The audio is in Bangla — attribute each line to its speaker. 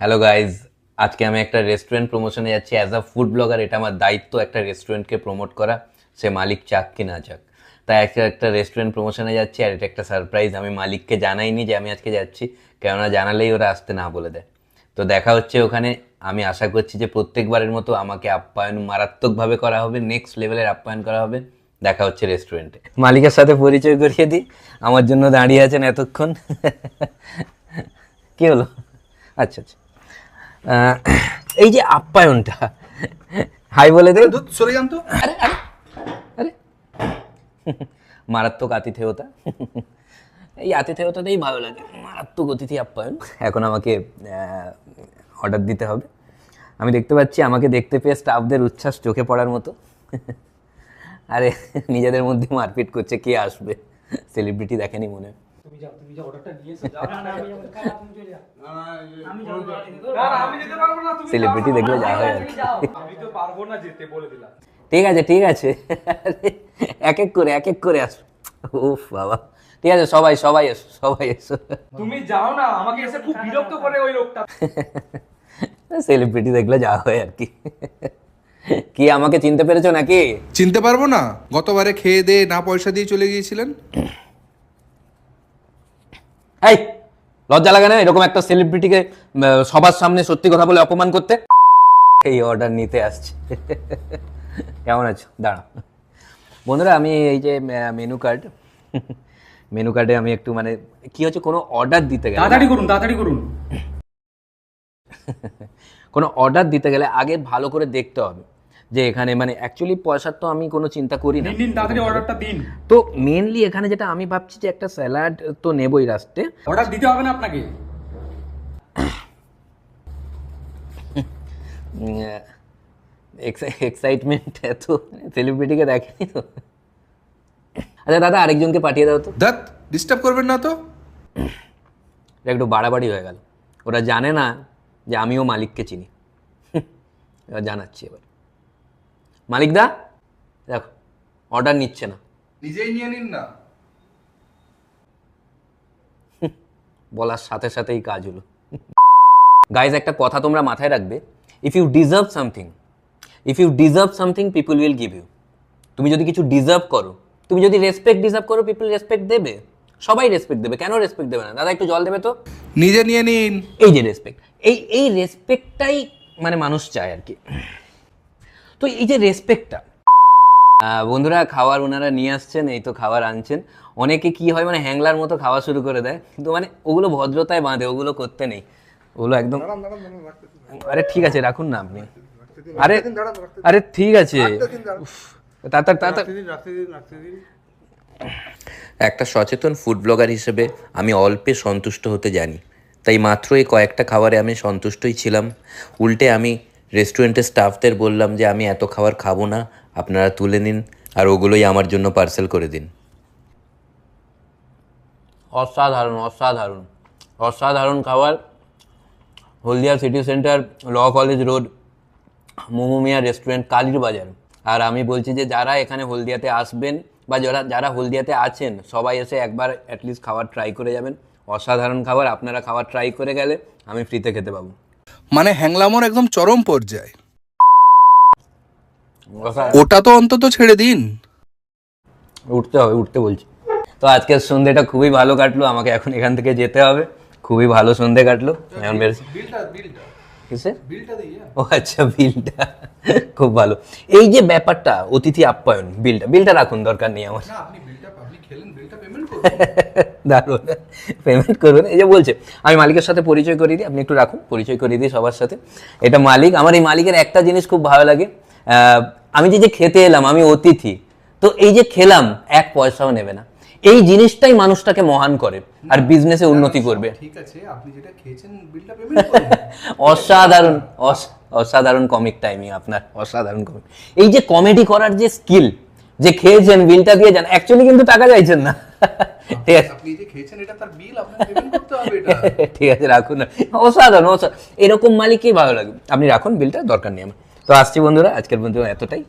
Speaker 1: হ্যালো গাইজ আজকে আমি একটা রেস্টুরেন্ট প্রমোশনে যাচ্ছি। অ্যাজ আ ফুড ব্লগার এটা আমার দায়িত্ব একটা রেস্টুরেন্টকে প্রমোট করা। সে মালিক চাক কি না চাক। তাই একটা একটা রেস্টুরেন্ট প্রমোশনে যাচ্ছি আর এটা একটা সারপ্রাইজ আমি মালিককে জানাইনি যে আমি আজকে যাচ্ছি। কেননা জানালেই ওরা আসতে না বলে দেয়। তো দেখা হচ্ছে ওখানে। আমি আশা করছি যে প্রত্যেকবারের মতো আমাকে আপ্যায়ন মারাত্মকভাবে করা হবে। নেক্সট লেভেলের আপ্যায়ন করা হবে। দেখা হচ্ছে রেস্টুরেন্টে মালিকের সাথে পরিচয় করিয়ে দিই। আমার জন্য দাঁড়িয়ে আছেন এতক্ষণ। কি হলো? আচ্ছা আচ্ছা। এই যে আপ্যায়নটা হাই বলে দে।
Speaker 2: দুধ সরে যান তো।
Speaker 1: আরে আরে আরে। মারাত্মক আতিথেয়তা। এই আতিথেয়তাটাই ভালো লাগে। মারাত্মক অতিথি আপ্যায়ন। এখন আমাকে অর্ডার দিতে হবে। আমি দেখতে পাচ্ছি আমাকে দেখতে পেয়ে স্টাফদের উচ্ছ্বাস চোখে পড়ার মতো। আরে নিজেদের মধ্যে মারপিট করছে কে আসবে? সেলিব্রিটি দেখেনি মনে হয়।
Speaker 3: তুমি যাও তুমি যাও অর্ডারটা নিয়ে এসো। যাও না না আমি যাব কাকা তুমি চলে যাও। আমি যাব
Speaker 2: না না আমি যেতে পারব না তুমি
Speaker 1: সেলিব্রিটি দেখলে যা হয় আর কি।
Speaker 2: আমি তো পারব না যেতে বলে দিলাম।
Speaker 1: ঠিক আছে ঠিক আছে। এক এক করে এক এক করে আসো। উফ বাবা। ঠিক আছে সবাই সবাই এসো সবাই এসো।
Speaker 2: তুমি যাও না আমাকে এসে খুব বিরক্ত করে ওই লোকটা।
Speaker 1: সেলিব্রিটি দেখলে যা হয় আর কি। কি আমাকে চিনতে পেরেছ নাকি?
Speaker 4: চিনতে পারব না। গতবারে খেয়ে দিয়ে না পয়সা দিয়ে চলে গিয়েছিলেন।
Speaker 1: এই লজ্জা লাগে না? এরকম একটা সেলিব্রিটিকে সবার সামনে সত্যি কথা বলে অপমান করতে? এই অর্ডার নিতে আসছে। কেমন আছো? দাঁড়া বন্ধুরা আমি এই যে মেনু কার্ড মেনু কার্ডে আমি একটু মানে কি হচ্ছে কোনো অর্ডার দিতে গেলে
Speaker 3: তাড়াতাড়ি করুন তাড়াতাড়ি করুন।
Speaker 1: কোনো অর্ডার দিতে গেলে আগে ভালো করে দেখতে হবে। যে এখানে মানে অ্যাকচুয়ালি পয়সার তো আমি কোনো চিন্তা করি না।
Speaker 3: দিন দিন তাড়াতাড়ি অর্ডারটা দিন।
Speaker 1: তো মেনলি এখানে যেটা আমি ভাবছি যে একটা স্যালাড তো নেবই লাস্টে
Speaker 3: অর্ডার দিতে হবে না আপনাকে।
Speaker 1: এক্সাইটমেন্ট এত সেলিব্রিটিকে দেখেনি তো? আচ্ছা দাদা আরেকজনকে পাঠিয়ে দাও তো।
Speaker 4: দাঁত ডিস্টার্ব করবেন না তো?
Speaker 1: এটা একটু বাড়াবাড়ি হয়ে গেল। ওরা জানে না যে আমিও মালিককে চিনি। জানাচ্ছি এবার। মালিক দা দেখো অর্ডার নিচ্ছে না।
Speaker 4: নিজেই নিয়ে নিন না।
Speaker 1: বলার সাথে সাথেই কাজ হলো। গাইজ একটা কথা তোমরা মাথায় রাখবে। If you deserve something if you deserve something people will give you তুমি যদি কিছু ডিজার্ভ করো তুমি যদি রেসপেক্ট ডিজার্ভ করো পিপুল রেসপেক্ট দেবে। সবাই রেসপেক্ট দেবে। কেন রেসপেক্ট দেবে না? দাদা একটু জল দেবে তো?
Speaker 4: নিজে নিয়ে নিন।
Speaker 1: এই যে রেসপেক্ট এই এই রেসপেক্টটাই মানে মানুষ চায় আর কি। তো এই যে রেসপেক্টটা বন্ধুরা খাবার ওনারা নিয়ে আসছেন এই তো খাবার আনছেন। অনেকে কি হয় মানে হ্যাংলার মতো খাওয়া শুরু করে দেয়। কিন্তু মানে ওগুলো ভদ্রতায় বাঁধে ওগুলো করতে নেই। ওগুলো একদম আরে ঠিক আছে রাখুন না আপনি। আরে আরে ঠিক আছে। একটা সচেতন ফুড ব্লগার হিসেবে আমি অল্পে সন্তুষ্ট হতে জানি। তাই মাত্র এই কয়েকটা খাবারে আমি সন্তুষ্টই ছিলাম। উল্টে আমি রেস্টুরেন্টের স্টাফদের বললাম যে, আমি এত খাবার খাব না, আপনারা তুলে নিন আর ওগুলোই আমার জন্য পার্সেল করে দিন। অসাধারণ অসাধারণ অসাধারণ খাবার। Haldia city centre, law college road Momomia restaurant কালীর বাজার আর আমি বলছি যে, যারা এখানে হলদিয়াতে আসবেন বা যারা যারা হলদিয়াতে আছেন, সবাই এসে একবার অ্যাটলিস্ট খাবার ট্রাই করে যাবেন। অসাধারণ খাবার, আপনারা খাবার ট্রাই করে গেলে আমি ফ্রিতে খেতে পাবো।
Speaker 4: মানে হ্যাংলামোর একদম চরম পর্যায়ে। ওটা তো অন্তত ছেড়ে দিন।
Speaker 1: উঠতে হবে উঠতে বলছি। তো আজকের সন্ধ্যেটা খুবই ভালো কাটলো আমাকে এখন এখান থেকে যেতে হবে। খুবই ভালো সন্ধ্যে কাটলো এখন ও আচ্ছা বিলটা। খুব ভালো। এই যে ব্যাপারটা অতিথি আপ্যায়ন বিলটা বিলটা রাখুন দরকার নেই আমার। দারুণ। পেমেন্ট করবেন। এই যে বলছে আমি মালিকের সাথে পরিচয় করিয়ে দিই আপনি একটু রাখুন পরিচয় করিয়ে দিই সবার সাথে। এটা মালিক আমার এই মালিকের একটা জিনিস খুব ভালো লাগে। আমি যে যে খেতে এলাম আমি অতিথি তো এই যে খেলাম এক পয়সাও নেবে না। এই জিনিসটাই মানুষটাকে মহান করে আর বিজনেসে উন্নতি করবে।
Speaker 4: ঠিক আছে আপনি যেটা খেয়েছেন বিলটা পেমেন্ট করুন
Speaker 1: অসাধারণ অস- অসাধারণ কমিক টাইমিং আপনার অসাধারণ কমিক এই যে কমেডি করার যে স্কিল যে খেয়েছেন বিলটা দিয়ে যান অ্যাকচুয়ালি কিন্তু টাকা চাইছেন না। ঠিক আছে।
Speaker 4: আপনি যে খেয়েছেন এটা তার বিল পেমেন্ট করতে হবে এটা।
Speaker 1: ঠিক আছে রাখুন। অসাধারণ অসাধারণ। এরকম মালিকই ভালো লাগে। আপনি রাখুন বিলটা দরকার নেই আমার। তো আসছি বন্ধুরা আজকের বন্ধুরা এতটাই।